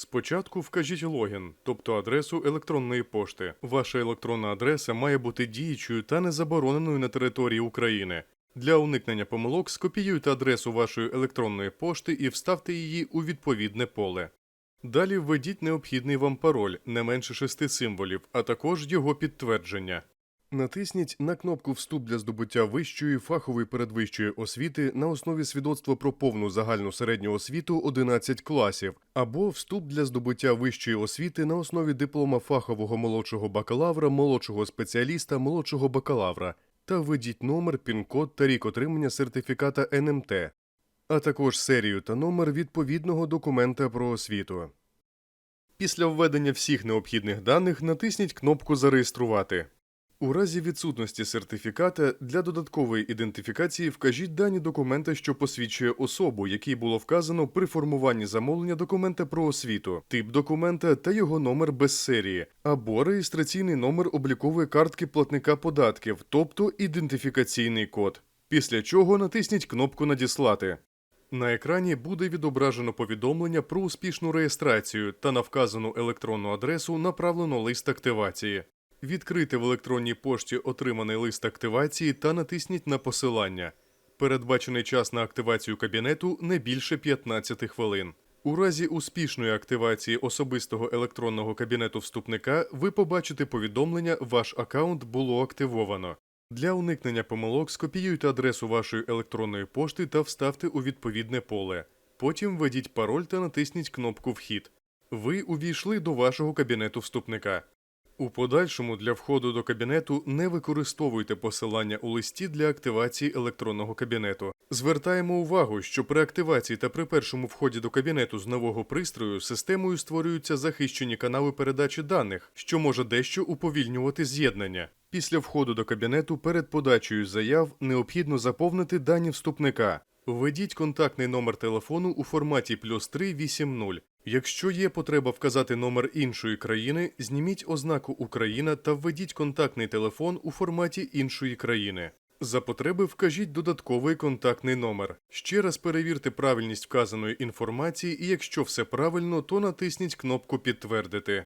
Спочатку вкажіть логін, тобто адресу електронної пошти. Ваша електронна адреса має бути діючою та не забороненою на території України. Для уникнення помилок скопіюйте адресу вашої електронної пошти і вставте її у відповідне поле. Далі введіть необхідний вам пароль не менше шести символів, а також його підтвердження. Натисніть на кнопку Вступ для здобуття вищої фахової передвищої освіти на основі свідоцтва про повну загальну середню освіту 11 класів, або Вступ для здобуття вищої освіти на основі диплома фахового молодшого бакалавра, молодшого спеціаліста, молодшого бакалавра, та введіть номер, пін-код та рік отримання сертифіката НМТ, а також серію та номер відповідного документа про освіту. Після введення всіх необхідних даних натисніть кнопку Зареєструвати. У разі відсутності сертифіката для додаткової ідентифікації вкажіть дані документа, що посвідчує особу, який було вказано при формуванні замовлення документа про освіту, тип документа та його номер без серії, або реєстраційний номер облікової картки платника податків, тобто ідентифікаційний код. Після чого натисніть кнопку Надіслати. На екрані буде відображено повідомлення про успішну реєстрацію та на вказану електронну адресу направлено лист активації. Відкрийте в електронній пошті отриманий лист активації та натисніть на посилання. Передбачений час на активацію кабінету не більше 15 хвилин. У разі успішної активації особистого електронного кабінету вступника ви побачите повідомлення Ваш аккаунт було активовано. Для уникнення помилок скопіюйте адресу вашої електронної пошти та вставте у відповідне поле. Потім введіть пароль та натисніть кнопку Вхід. Ви увійшли до вашого кабінету вступника. У подальшому для входу до кабінету не використовуйте посилання у листі для активації електронного кабінету. Звертаємо увагу, що при активації та при першому вході до кабінету з нового пристрою системою створюються захищені канали передачі даних, що може дещо уповільнювати з'єднання. Після входу до кабінету перед подачею заяв необхідно заповнити дані вступника. Введіть контактний номер телефону у форматі плюс 380. Якщо є потреба вказати номер іншої країни, зніміть ознаку Україна та введіть контактний телефон у форматі іншої країни. За потреби вкажіть додатковий контактний номер. Ще раз перевірте правильність вказаної інформації, і якщо все правильно, то натисніть кнопку Підтвердити.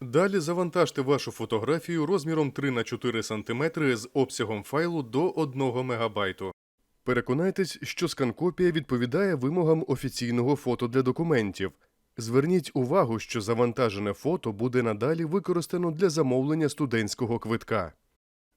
Далі завантажте вашу фотографію розміром 3 на 4 см з обсягом файлу до 1 МБ. Переконайтесь, що скан-копія відповідає вимогам офіційного фото для документів. Зверніть увагу, що завантажене фото буде надалі використано для замовлення студентського квитка.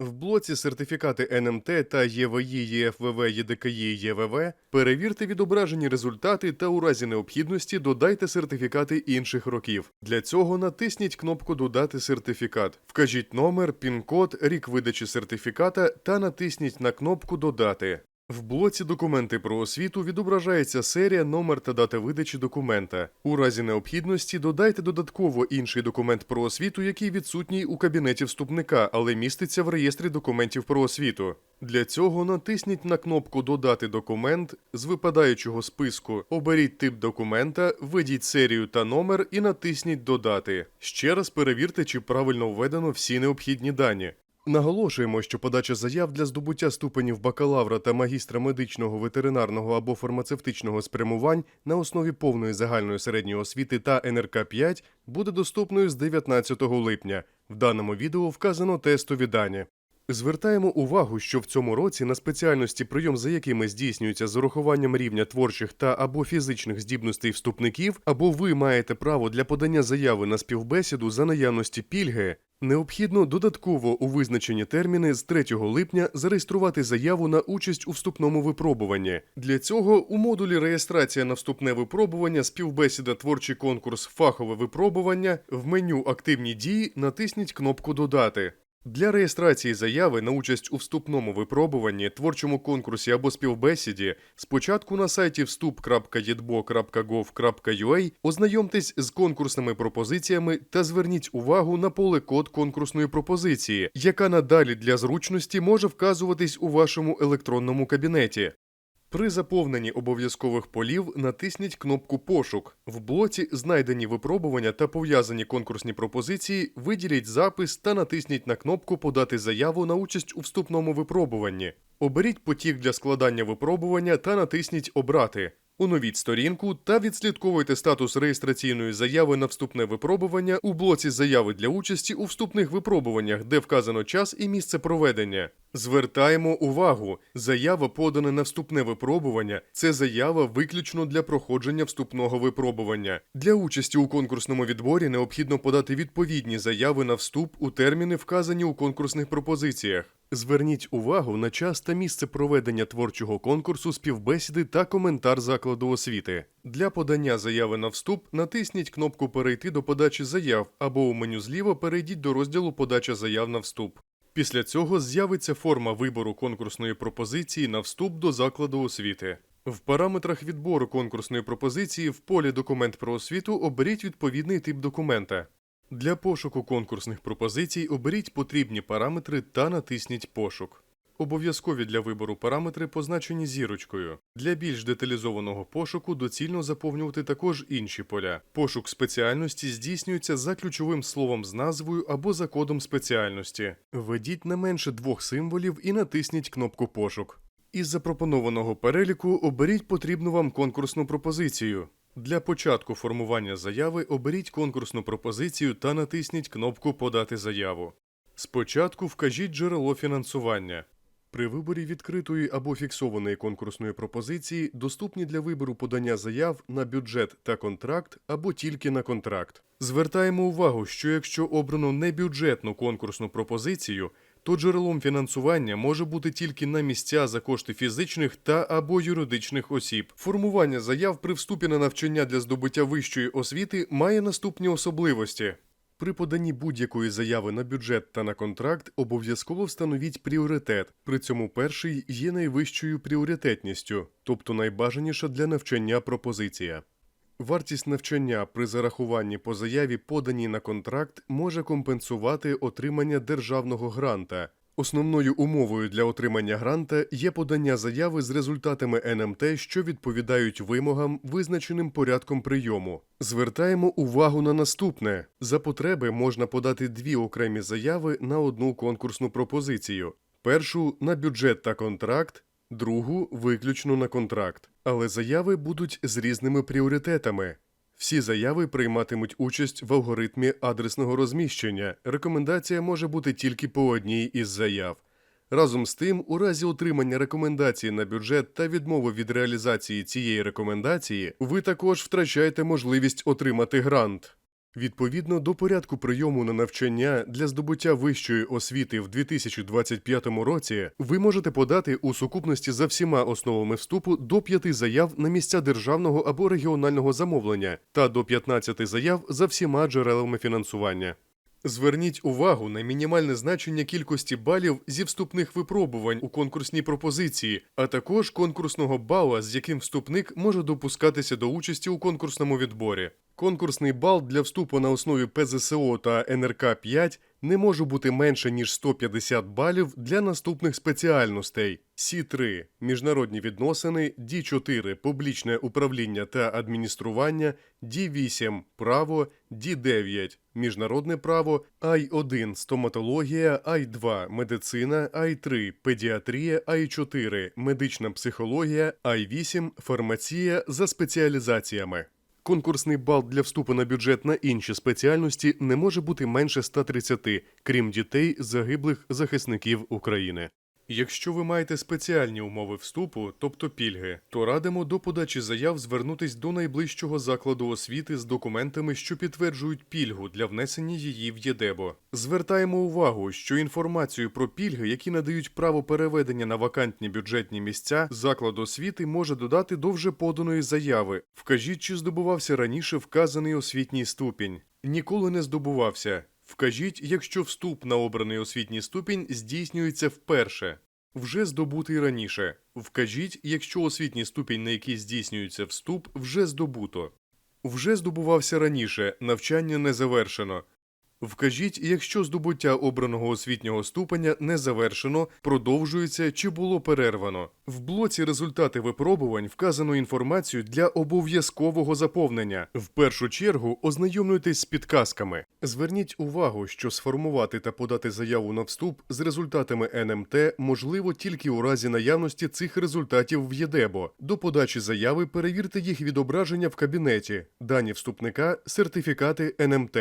В блоці сертифікати НМТ та ЄВІ, ЄФВВ, ЄДКІ, ЄВВ перевірте відображені результати та у разі необхідності додайте сертифікати інших років. Для цього натисніть кнопку Додати сертифікат, вкажіть номер, пін-код, рік видачі сертифіката та натисніть на кнопку Додати. В блоці Документи про освіту відображається серія, номер та дата видачі документа. У разі необхідності додайте додатково інший документ про освіту, який відсутній у кабінеті вступника, але міститься в реєстрі документів про освіту. Для цього натисніть на кнопку Додати документ з випадаючого списку, оберіть тип документа, введіть серію та номер і натисніть Додати. Ще раз перевірте, чи правильно введено всі необхідні дані. Наголошуємо, що подача заяв для здобуття ступенів бакалавра та магістра медичного, ветеринарного або фармацевтичного спрямувань на основі повної загальної середньої освіти та НРК 5 буде доступною з 19 липня. В даному відео вказано тестові дані. Звертаємо увагу, що в цьому році на спеціальності, прийом за якими здійснюється з урахуванням рівня творчих та або фізичних здібностей вступників, або ви маєте право для подання заяви на співбесіду за наявності пільги, необхідно додатково у визначені терміни з 3 липня зареєструвати заяву на участь у вступному випробуванні. Для цього у модулі реєстрація на вступне випробування, співбесіда, творчий конкурс, фахове випробування в меню Активні дії натисніть кнопку Додати. Для реєстрації заяви на участь у вступному випробуванні, творчому конкурсі або співбесіді спочатку на сайті вступ.єдбо.gov.ua ознайомтесь з конкурсними пропозиціями та зверніть увагу на поле код конкурсної пропозиції, яка надалі для зручності може вказуватись у вашому електронному кабінеті. При заповненні обов'язкових полів натисніть кнопку Пошук. В блоці Знайдені випробування та пов'язані конкурсні пропозиції виділіть запис та натисніть на кнопку Подати заяву на участь у вступному випробуванні. Оберіть потік для складання випробування та натисніть Обрати. Оновіть сторінку та відслідковуйте статус реєстраційної заяви на вступне випробування у блоці Заяви для участі у вступних випробуваннях, де вказано час і місце проведення. Звертаємо увагу: заява подана на вступне випробування це заява виключно для проходження вступного випробування. Для участі у конкурсному відборі необхідно подати відповідні заяви на вступ у терміни, вказані у конкурсних пропозиціях. Зверніть увагу на час та місце проведення творчого конкурсу, співбесіди та коментар закладу освіти. Для подання заяви на вступ натисніть кнопку Перейти до подачі заяв або у меню зліва перейдіть до розділу Подача заяв на вступ. Після цього з'явиться форма вибору конкурсної пропозиції на вступ до закладу освіти. В параметрах відбору конкурсної пропозиції в полі Документ про освіту оберіть відповідний тип документа. Для пошуку конкурсних пропозицій оберіть потрібні параметри та натисніть Пошук. Обов'язкові для вибору параметри позначені зірочкою. Для більш деталізованого пошуку доцільно заповнювати також інші поля. Пошук спеціальності здійснюється за ключовим словом з назвою або за кодом спеціальності. Введіть не менше двох символів і натисніть кнопку Пошук. Із запропонованого переліку оберіть потрібну вам конкурсну пропозицію. Для початку формування заяви оберіть конкурсну пропозицію та натисніть кнопку Подати заяву. Спочатку вкажіть джерело фінансування. При виборі відкритої або фіксованої конкурсної пропозиції доступні для вибору подання заяв на бюджет та контракт або тільки на контракт. Звертаємо увагу, що якщо обрано небюджетну конкурсну пропозицію, то джерелом фінансування може бути тільки на місця за кошти фізичних та або юридичних осіб. Формування заяв при вступі на навчання для здобуття вищої освіти має наступні особливості. При поданні будь-якої заяви на бюджет та на контракт обов'язково встановіть пріоритет. При цьому перший є найвищою пріоритетністю, тобто найбажаніша для навчання пропозиція. Вартість навчання при зарахуванні по заяві, поданій на контракт, може компенсувати отримання державного гранта. Основною умовою для отримання гранта є подання заяви з результатами НМТ, що відповідають вимогам, визначеним порядком прийому. Звертаємо увагу на наступне: за потреби можна подати дві окремі заяви на одну конкурсну пропозицію: першу на бюджет та контракт, другу виключно на контракт. Але заяви будуть з різними пріоритетами. Всі заяви прийматимуть участь в алгоритмі адресного розміщення. Рекомендація може бути тільки по одній із заяв. Разом з тим, у разі отримання рекомендації на бюджет та відмови від реалізації цієї рекомендації, ви також втрачаєте можливість отримати грант. Відповідно до порядку прийому на навчання для здобуття вищої освіти в 2025 році, ви можете подати у сукупності за всіма основами вступу до 5 заяв на місця державного або регіонального замовлення та до 15 заяв за всіма джерелами фінансування. Зверніть увагу на мінімальне значення кількості балів зі вступних випробувань у конкурсній пропозиції, а також конкурсного бала, з яким вступник може допускатися до участі у конкурсному відборі. Конкурсний бал для вступу на основі ПЗСО та НРК 5 не може бути менше ніж 150 балів для наступних спеціальностей: Сі3 міжнародні відносини, Ді4 публічне управління та адміністрування, Ді8 право, Ді9 міжнародне право, Ай1 стоматологія, Ай2 медицина, Ай3 педіатрія, Ай4 медична психологія, Ай8 фармація за спеціалізаціями. Конкурсний бал для вступу на бюджет на інші спеціальності не може бути менше 130, крім дітей загиблих захисників України. Якщо ви маєте спеціальні умови вступу, тобто пільги, то радимо до подачі заяв звернутись до найближчого закладу освіти з документами, що підтверджують пільгу для внесення її в ЄДЕБО. Звертаємо увагу, що інформацію про пільги, які надають право переведення на вакантні бюджетні місця, заклад освіти може додати до вже поданої заяви. Вкажіть, чи здобувався раніше вказаний освітній ступінь. Ніколи не здобувався. Вкажіть, якщо вступ на обраний освітній ступінь здійснюється вперше. Вже здобутий раніше. Вкажіть, якщо освітній ступінь, на який здійснюється вступ, вже здобуто. Вже здобувався раніше, навчання не завершено. Вкажіть, якщо здобуття обраного освітнього ступеня не завершено, продовжується чи було перервано. В блоці результати випробувань вказано інформацію для обов'язкового заповнення. В першу чергу ознайомлюйтесь з підказками. Зверніть увагу, що сформувати та подати заяву на вступ з результатами НМТ можливо тільки у разі наявності цих результатів в ЄДЕБО. До подачі заяви перевірте їх відображення в кабінеті, дані вступника, сертифікати НМТ.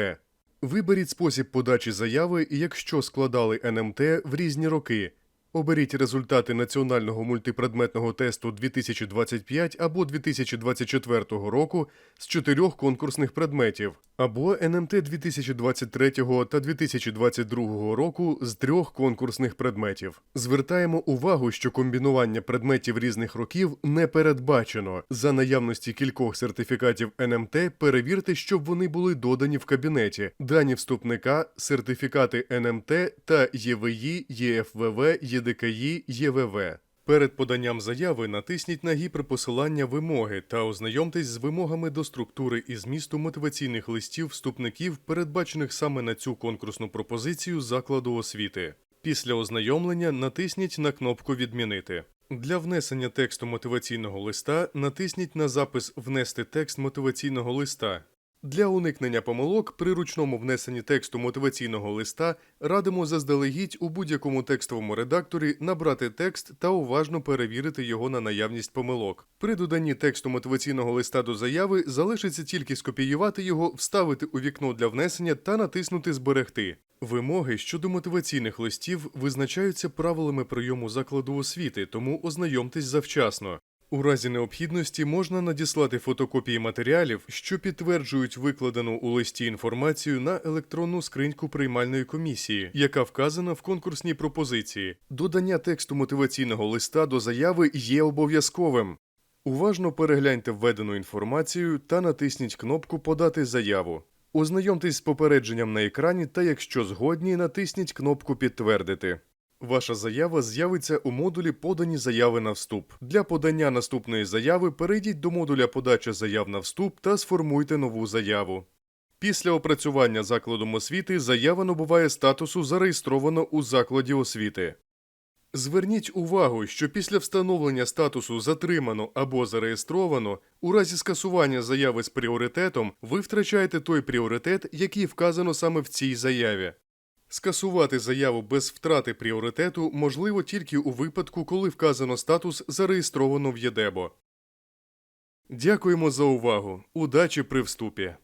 Виберіть спосіб подачі заяви, якщо складали НМТ в різні роки. Оберіть результати національного мультипредметного тесту 2025 або 2024 року з чотирьох конкурсних предметів, або НМТ 2023 та 2022 року з трьох конкурсних предметів. Звертаємо увагу, що комбінування предметів різних років не передбачено. За наявності кількох сертифікатів НМТ перевірте, щоб вони були додані в кабінеті. Дані вступника, сертифікати НМТ та ЄВІ, ЄФВВ, ЄДКІ, ЄВВ. Перед поданням заяви натисніть на гіперпосилання вимоги та ознайомтесь з вимогами до структури і змісту мотиваційних листів вступників, передбачених саме на цю конкурсну пропозицію закладу освіти. Після ознайомлення натисніть на кнопку Відмінити. Для внесення тексту мотиваційного листа натисніть на запис Внести текст мотиваційного листа. Для уникнення помилок при ручному внесенні тексту мотиваційного листа радимо заздалегідь у будь-якому текстовому редакторі набрати текст та уважно перевірити його на наявність помилок. При доданні тексту мотиваційного листа до заяви залишиться тільки скопіювати його, вставити у вікно для внесення та натиснути Зберегти. Вимоги щодо мотиваційних листів визначаються правилами прийому закладу освіти, тому ознайомтесь завчасно. У разі необхідності можна надіслати фотокопії матеріалів, що підтверджують викладену у листі інформацію на електронну скриньку приймальної комісії, яка вказана в конкурсній пропозиції. Додання тексту мотиваційного листа до заяви є обов'язковим. Уважно перегляньте введену інформацію та натисніть кнопку Подати заяву. Ознайомтесь з попередженням на екрані та, якщо згодні, натисніть кнопку Підтвердити. Ваша заява з'явиться у модулі Подані заяви на вступ. Для подання наступної заяви перейдіть до модуля Подача заяв на вступ та сформуйте нову заяву. Після опрацювання закладом освіти заява набуває статусу зареєстровано у закладі освіти. Зверніть увагу, що після встановлення статусу затримано або зареєстровано, у разі скасування заяви з пріоритетом ви втрачаєте той пріоритет, який вказано саме в цій заяві. Скасувати заяву без втрати пріоритету можливо тільки у випадку, коли вказано статус зареєстровано в ЄДЕБО. Дякуємо за увагу. Удачі при вступі!